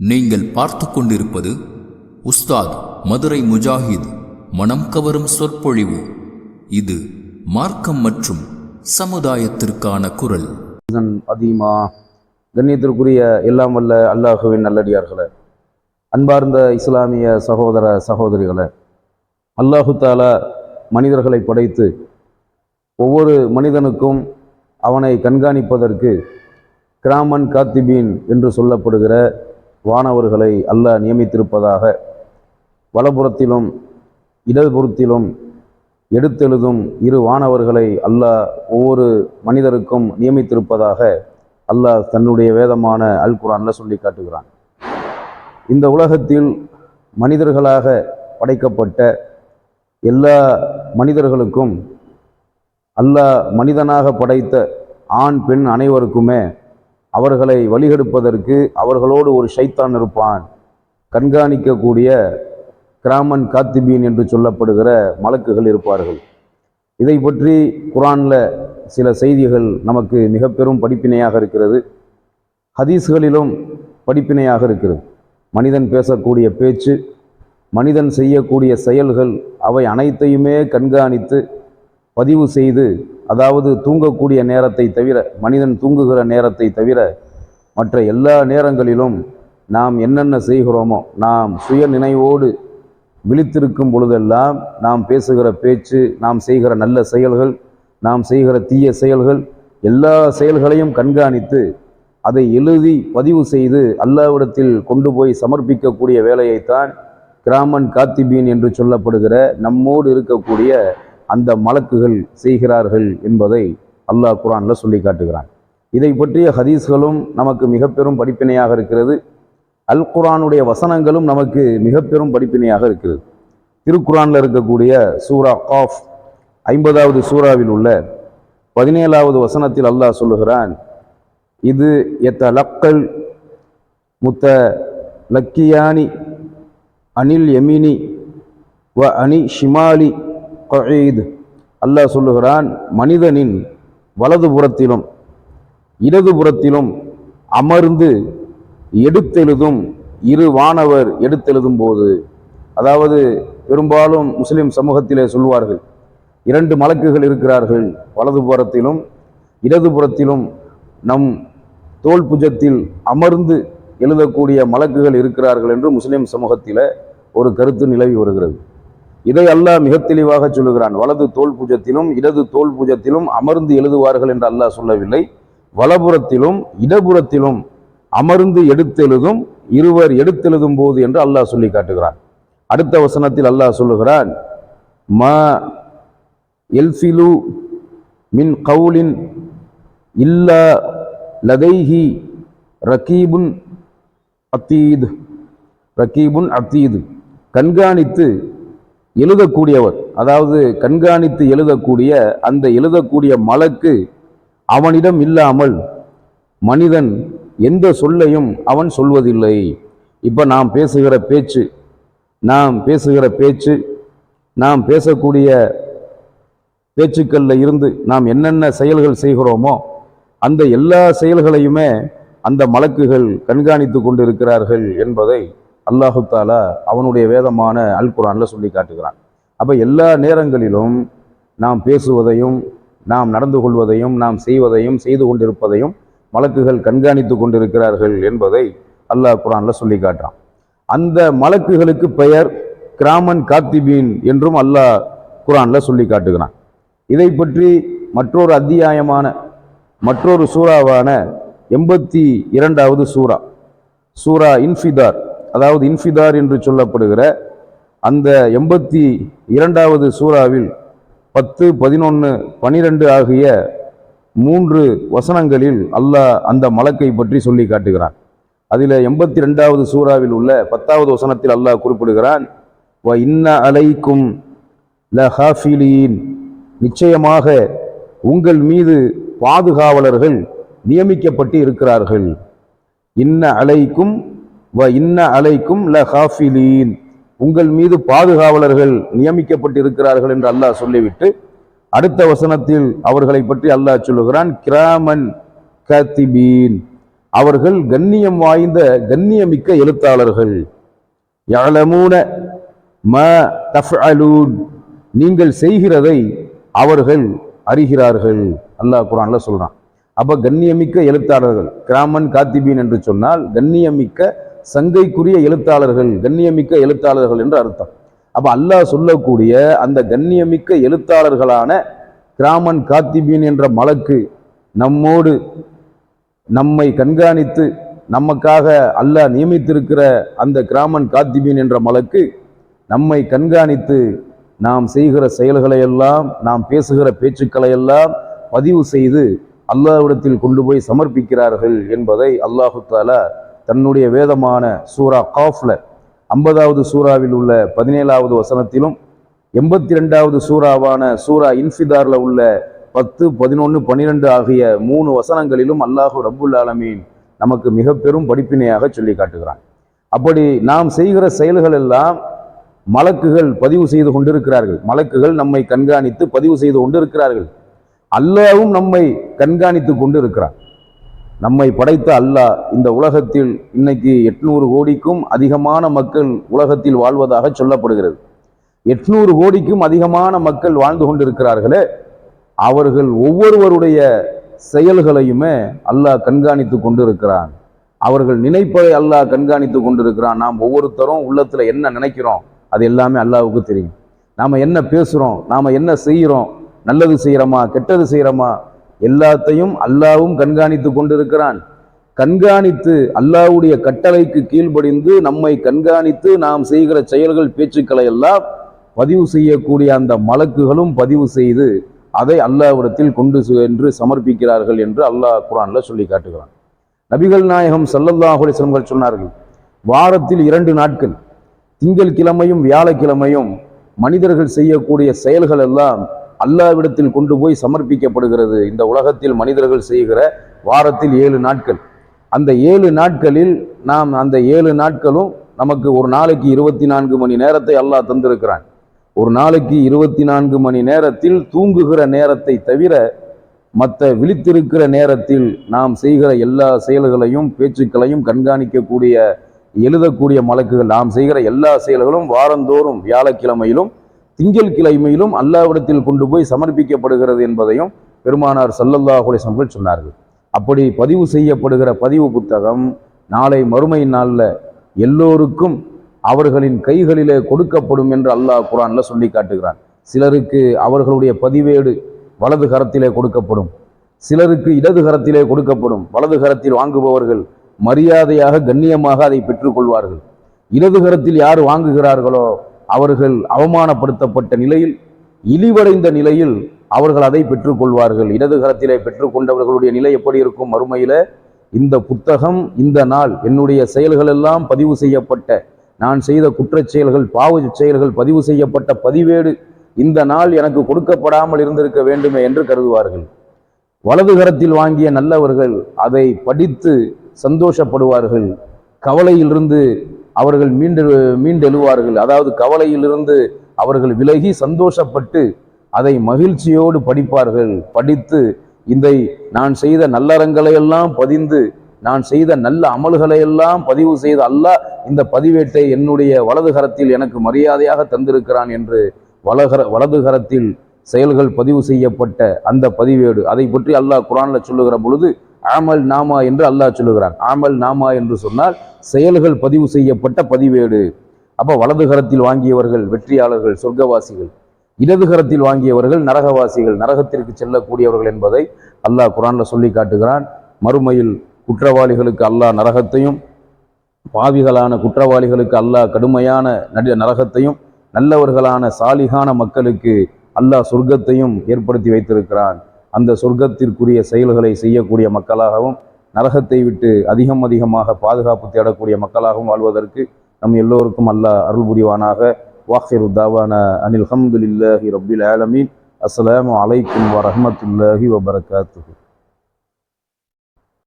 நீங்கள் பார்த்து கொண்டிருப்பது உஸ்தாத் மதுரை முஜாஹித் மனம் கவரும் சொற்பொழிவு. இது மார்க்கம் மற்றும் சமுதாயத்திற்கான குரல். அதிகமா கண்ணியத்திற்குரிய எல்லாம் வல்ல அல்லாஹுவின் நல்லடியார்களே அன்பார்ந்த இஸ்லாமிய சகோதர சகோதரிகளே அல்லாஹு தாலா மனிதர்களை படைத்து ஒவ்வொரு மனிதனுக்கும் அவனை கண்காணிப்பதற்கு கிராமன் காத்திபீன் என்று சொல்லப்படுகிற வானவர்களை அல்லாஹ் நியமித்திருப்பதாக வலப்புறத்திலும் இடதுபுறத்திலும் எடுத்தெழுதும் இரு வானவர்களை அல்லாஹ் ஒவ்வொரு மனிதருக்கும் நியமித்திருப்பதாக அல்லாஹ் தன்னுடைய வேதமான அல் குரான்ல சொல்லி காட்டுகிறான். இந்த உலகத்தில் மனிதர்களாக படைக்கப்பட்ட எல்லா மனிதர்களுக்கும் அல்லாஹ் மனிதனாக படைத்த ஆண் பெண் அனைவருக்குமே அவர்களை வழிகெடுப்பதற்கு அவர்களோடு ஒரு ஷைத்தான் இருப்பான். கண்காணிக்கக்கூடிய கிராமன் காத்திபீன் என்று சொல்லப்படுகிற மலக்குகள் இருப்பார்கள். இதை பற்றி குரானில் சில செய்திகள் நமக்கு மிக பெரும் படிப்பினையாக இருக்கிறது. ஹதீஸ்களிலும் படிப்பினையாக இருக்கிறது. மனிதன் பேசக்கூடிய பேச்சு மனிதன் செய்யக்கூடிய செயல்கள் அவை அனைத்தையுமே கண்காணித்து பதிவு செய்து அதாவது தூங்கக்கூடிய நேரத்தை தவிர மனிதன் தூங்குகிற நேரத்தை தவிர மற்ற எல்லா நேரங்களிலும் நாம் என்னென்ன செய்கிறோமோ நாம் சுய நினைவோடு விழித்திருக்கும் பொழுதெல்லாம் நாம் பேசுகிற பேச்சு நாம் செய்கிற நல்ல செயல்கள் நாம் செய்கிற தீய செயல்கள் எல்லா செயல்களையும் கண்காணித்து அதை எழுதி பதிவு செய்து அல்லாவிடத்தில் கொண்டு போய் சமர்ப்பிக்கக்கூடிய வேலையைத்தான் கிராமன் காத்திபீன் என்று சொல்லப்படுகிற நம்மோடு இருக்கக்கூடிய அந்த மலக்குகள் செய்கிறார்கள் என்பதை அல்லாஹ் குரானில் சொல்லி காட்டுகிறான். இதை பற்றிய ஹதீஸ்களும் நமக்கு மிக பெரும் படிப்பினையாக இருக்கிறது. அல் குரானுடைய வசனங்களும் நமக்கு மிக பெரும் படிப்பினையாக இருக்கிறது. திருக்குரானில் இருக்கக்கூடிய சூரா காஃப் ஐம்பதாவது சூறாவில் உள்ள பதினேழாவது வசனத்தில் அல்லாஹ் சொல்லுகிறான் இது எத்த லக்கல் முத்த லக்கியானி அனில் எமினி வ அனி ஷிமாலி கஈத் அல்லாஹ் சொல்லுகிறான் மனிதனின் வலதுபுறத்திலும் இடதுபுறத்திலும் அமர்ந்து எடுத்தெழுதும் இரு வானவர் எடுத்தெழுதும் போது அதாவது பெரும்பாலும் முஸ்லிம் சமூகத்திலே சொல்வார்கள் இரண்டு மலக்குகள் இருக்கிறார்கள் வலதுபுறத்திலும் இடதுபுறத்திலும் நம் தோல் புஜத்தில் அமர்ந்து எழுதக்கூடிய மலக்குகள் இருக்கிறார்கள் என்று முஸ்லிம் சமூகத்தில் ஒரு கருத்து நிலவி வருகிறது. இதை அல்லாஹ் மிக தெளிவாக சொல்லுகிறான். வலது தோல் பூஜத்திலும் இடது தோல் பூஜத்திலும் அமர்ந்து எழுதுவார்கள் என்று அல்லாஹ் சொல்லவில்லை. வலபுறத்திலும் இடபுறத்திலும் அமர்ந்து எடுத்தெழுதும் இருவர் எடுத்தெழுதும் போது என்று அல்லாஹ் சொல்லி காட்டுகிறான். அடுத்த வசனத்தில் அல்லாஹ் சொல்லுகிறான் ம எல்ஃபிலு மின் கவுலின் இல்லா லதைஹி ரகீபுன் அத்தீது ரகீபுன் அத்தீது. கண்காணித்து எழுதக்கூடியவர் அதாவது கண்காணித்து எழுதக்கூடிய அந்த எழுதக்கூடிய மலக்கு அவனிடம் இல்லாமல் மனிதன் எந்த சொல்லையும் அவன் சொல்வதில்லை. இப்போ நாம் பேசுகிற பேச்சு நாம் பேசுகிற பேச்சு நாம் பேசக்கூடிய பேச்சுக்களில் இருந்து நாம் என்னென்ன செயல்கள் செய்கிறோமோ அந்த எல்லா செயல்களையுமே அந்த மலக்குகள் கண்காணித்து கொண்டிருக்கிறார்கள் என்பதை அல்லாஹு தாலா அவனுடைய வேதமான அல் குரானில் சொல்லி காட்டுகிறான். அப்போ எல்லா நேரங்களிலும் நாம் பேசுவதையும் நாம் நடந்து கொள்வதையும் நாம் செய்வதையும் செய்து கொண்டிருப்பதையும் மலக்குகள் கண்காணித்து கொண்டிருக்கிறார்கள் என்பதை அல்லாஹ் குரான்ல சொல்லி காட்டுறான். அந்த மலக்குகளுக்கு பெயர் கிராமன் காத்திபீன் என்றும் அல்லாஹ் குரானில் சொல்லி காட்டுகிறான். இதை பற்றி மற்றொரு அத்தியாயமான மற்றொரு சூறாவான எண்பத்தி இரண்டாவது சூறா சூரா இன்ஃபிதார். அதாவது இன்ஃபிதார் என்று சொல்லப்படுகிற அந்த எண்பத்தி இரண்டாவது சூறாவில் பத்து பதினொன்று பனிரெண்டு ஆகிய மூன்று வசனங்களில் அல்லாஹ் அந்த மலக்கை பற்றி சொல்லி காட்டுகிறான். அதில் எண்பத்தி ரெண்டாவது சூறாவில் உள்ள பத்தாவது வசனத்தில் அல்லாஹ் குறிப்பிடுகிறான் வ இன்ன அலைக்கும் ல ஹாஃபிலீன் நிச்சயமாக உங்கள் மீது பாதுகாவலர்கள் நியமிக்கப்பட்டு இருக்கிறார்கள். இன்ன அலைக்கும் வ இன்ன அலைக்கும் ல ஹாஃபிலீன் உங்கள் மீது பாதுகாவலர்கள் நியமிக்கப்பட்டு இருக்கிறார்கள் என்று அல்லாஹ் சொல்லிவிட்டு அடுத்த வசனத்தில் அவர்களை பற்றி அல்லாஹ் சொல்லுகிறான் கிராமன் கத்திபீன். அவர்கள் கண்ணியம் வாய்ந்த கண்ணியமிக்க எழுத்தாளர்கள். யாழமூன ம தஃஅலூன். நீங்கள் செய்கிறதை அவர்கள் அறிகிறார்கள். அல்லாஹ் குரான்ல சொல்றான். அப்ப கண்ணியமிக்க எழுத்தாளர்கள் கிராமன் காத்திபீன் என்று சொன்னால் கண்ணியமிக்க சங்கைக்குரிய எழுத்தாளர்கள் கண்ணியமிக்க எழுத்தாளர்கள் என்று அர்த்தம். அப்போ அல்லாஹ் சொல்லக்கூடிய அந்த கண்ணியமிக்க எழுத்தாளர்களான கிராமன் காத்திபீன் என்ற மலக்கு நம்மோடு நம்மை கண்காணித்து நமக்காக அல்லாஹ் நியமித்திருக்கிற அந்த கிராமன் காத்திபீன் என்ற மலக்கு நம்மை கண்காணித்து நாம் செய்கிற செயல்களை எல்லாம் நாம் பேசுகிற பேச்சுக்களை எல்லாம் பதிவு செய்து அல்லாஹ்விடத்தில் கொண்டு போய் சமர்ப்பிக்கிறார்கள் என்பதை அல்லாஹு தாலா தன்னுடைய வேதமான சூரா காஃப்ல ஐம்பதாவது சூறாவில் உள்ள பதினேழாவது வசனத்திலும் எண்பத்தி ரெண்டாவது சூறாவான சூரா இன்ஃபிதாரில் உள்ள பத்து பதினொன்று பன்னிரெண்டு ஆகிய மூணு வசனங்களிலும் அல்லாஹு ரபுல் ஆலமீன் நமக்கு மிக பெரும் படிப்பினையாக சொல்லி காட்டுகிறான். அப்படி நாம் செய்கிற செயல்கள் எல்லாம் மலக்குகள் பதிவு செய்து கொண்டிருக்கிறார்கள். மலக்குகள் நம்மை கண்காணித்து பதிவு செய்து கொண்டிருக்கிறார்கள். அல்லாவும் நம்மை கண்காணித்து கொண்டு இருக்கிறான் நம்மை படைத்த அல்லாஹ் இந்த உலகத்தில் இன்னைக்கு எட்நூறு கோடிக்கும் அதிகமான மக்கள் உலகத்தில் வாழ்வதாக சொல்லப்படுகிறது. எட்நூறு கோடிக்கும் அதிகமான மக்கள் வாழ்ந்து கொண்டிருக்கிறார்களே அவர்கள் ஒவ்வொருவருடைய செயல்களையுமே அல்லாஹ் கண்காணித்து கொண்டிருக்கிறான். அவர்கள் நினைப்பதை அல்லாஹ் கண்காணித்து கொண்டிருக்கிறான். நாம் ஒவ்வொருத்தரும் உள்ளத்தில் என்ன நினைக்கிறோம் அது எல்லாமே அல்லாவுக்கு தெரியும். நாம் என்ன பேசுகிறோம் நாம் என்ன செய்கிறோம் நல்லது செய்கிறோமா கெட்டது செய்கிறோமா எல்லாத்தையும் அல்லாவும் கண்காணித்து கொண்டிருக்கிறான். கண்காணித்து அல்லாஹ்வுடைய கட்டளைக்கு கீழ்ப்படிந்து நம்மை கண்காணித்து நாம் செய்கிற செயல்கள் பேச்சுக்களை எல்லாம் பதிவு செய்யக்கூடிய அந்த மலக்குகளும் பதிவு செய்து அதை அல்லாவிடத்தில் கொண்டு சென்று சமர்ப்பிக்கிறார்கள் என்று அல்லாஹ் குரான்ல சொல்லி காட்டுகிறான். நபிகள் நாயகம் ஸல்லல்லாஹு அலைஹி சொன்னார்கள் வாரத்தில் இரண்டு நாட்கள் திங்கள் கிழமையும் வியாழக்கிழமையும் மனிதர்கள் செய்யக்கூடிய செயல்கள் எல்லாம் அல்லாவிடத்தில் கொண்டு போய் சமர்ப்பிக்கப்படுகிறது. இந்த உலகத்தில் மனிதர்கள் செய்கிற வாரத்தில் ஏழு நாட்கள். அந்த ஏழு நாட்களில் நாம் அந்த ஏழு நாட்களும் நமக்கு ஒரு நாளைக்கு இருபத்தி நான்கு மணி நேரத்தை அல்லாஹ் தந்திருக்கிறான். ஒரு நாளைக்கு இருபத்தி நான்கு மணி நேரத்தில் தூங்குகிற நேரத்தை தவிர மற்ற விழித்திருக்கிற நேரத்தில் நாம் செய்கிற எல்லா செயல்களையும் பேச்சுக்களையும் கண்காணிக்கக்கூடிய எழுதக்கூடிய மலக்குகள் நாம் செய்கிற எல்லா செயல்களும் வாரந்தோறும் வியாழக்கிழமையிலும் திங்கள் கிழமையிலும் அல்லாவிடத்தில் கொண்டு போய் சமர்ப்பிக்கப்படுகிறது என்பதையும் பெருமானார் சல்லல்லா அலைஹி சொன்னார்கள். அப்படி பதிவு செய்யப்படுகிற பதிவு புத்தகம் நாளை மறுமை நாளில் எல்லோருக்கும் அவர்களின் கைகளிலே கொடுக்கப்படும் என்று அல்லாஹ் குரானில் சொல்லி காட்டுகிறான். சிலருக்கு அவர்களுடைய பதிவேடு வலது கரத்திலே கொடுக்கப்படும். சிலருக்கு இடது கரத்திலே கொடுக்கப்படும். வலது கரத்தில் வாங்குபவர்கள் மரியாதையாக கண்ணியமாக அதை பெற்றுக்கொள்வார்கள். இடது கரத்தில் யார் வாங்குகிறார்களோ அவர்கள் அவமானப்படுத்தப்பட்ட நிலையில் இழிவடைந்த நிலையில் அவர்கள் அதை பெற்றுக்கொள்வார்கள். இடது கரத்திலே பெற்றுக்கொண்டவர்களுடைய நிலை எப்படி இருக்கும் மறுமையில்? இந்த புத்தகம் இந்த நாள் என்னுடைய செயல்கள் எல்லாம் பதிவு செய்யப்பட்ட நான் செய்த குற்றச் செயல்கள் பாவ செயல்கள் பதிவு செய்யப்பட்ட பதிவேடு இந்த நாள் எனக்கு கொடுக்கப்படாமல் இருந்திருக்க வேண்டுமே என்று கருதுவார்கள். வலது கரத்தில் வாங்கிய நல்லவர்கள் அதை படித்து சந்தோஷப்படுவார்கள். கவலையிலிருந்து அவர்கள் மீண்டு மீண்டெழுவார்கள். அதாவது கவலையிலிருந்து அவர்கள் விலகி சந்தோஷப்பட்டு அதை மகிழ்ச்சியோடு படிப்பார்கள். படித்து இதை நான் செய்த நல்லறங்களையெல்லாம் பதிந்து நான் செய்த நல்ல அமல்களையெல்லாம் பதிவு செய்த அல்லாஹ் இந்த பதிவேட்டை என்னுடைய வலது கரத்தில் எனக்கு மரியாதையாக தந்திருக்கிறான் என்று வலகர வலதுகரத்தில் செயல்கள் பதிவு செய்யப்பட்ட அந்த பதிவேடு. அதை பற்றி அல்லாஹ் குரானில் சொல்லுகிற பொழுது ஆமல் நாமா என்று அல்லாஹ் சொல்லுகிறான். ஆமல் நாமா என்று சொன்னால் செயல்கள் பதிவு செய்யப்பட்ட பதிவேடு. அப்போ வலது கரத்தில் வாங்கியவர்கள் வெற்றியாளர்கள் சொர்க்கவாசிகள் இடது கரத்தில் வாங்கியவர்கள் நரகவாசிகள் நரகத்திற்கு செல்லக்கூடியவர்கள் என்பதை அல்லாஹ் குரானில் சொல்லி காட்டுகிறான். மறுமையில் குற்றவாளிகளுக்கு அல்லாஹ் நரகத்தையும் பாவிகளான குற்றவாளிகளுக்கு அல்லாஹ் கடுமையான நடி நரகத்தையும் நல்லவர்களான சாலிகான மக்களுக்கு அல்லாஹ் சொர்க்கத்தையும் ஏற்படுத்தி வைத்திருக்கிறான். அந்த சொர்க்கத்திற்குரிய செயல்களை செய்யக்கூடிய மக்களாகவும் நரகத்தை விட்டு அதிகம் அதிகமாக பாதுகாப்பு தேடக்கூடிய மக்களாகவும் வாழ்வதற்கு நம் எல்லோருக்கும் அல்லாஹ் அருள் புரிவானாக. வாஹிர் தாவான அனில் ஹம்துலில்லாஹி ரபில் ஆலமீன். அஸ்லாம் வலைக்கம் வரமத்துல்லாஹி வபரகாத்து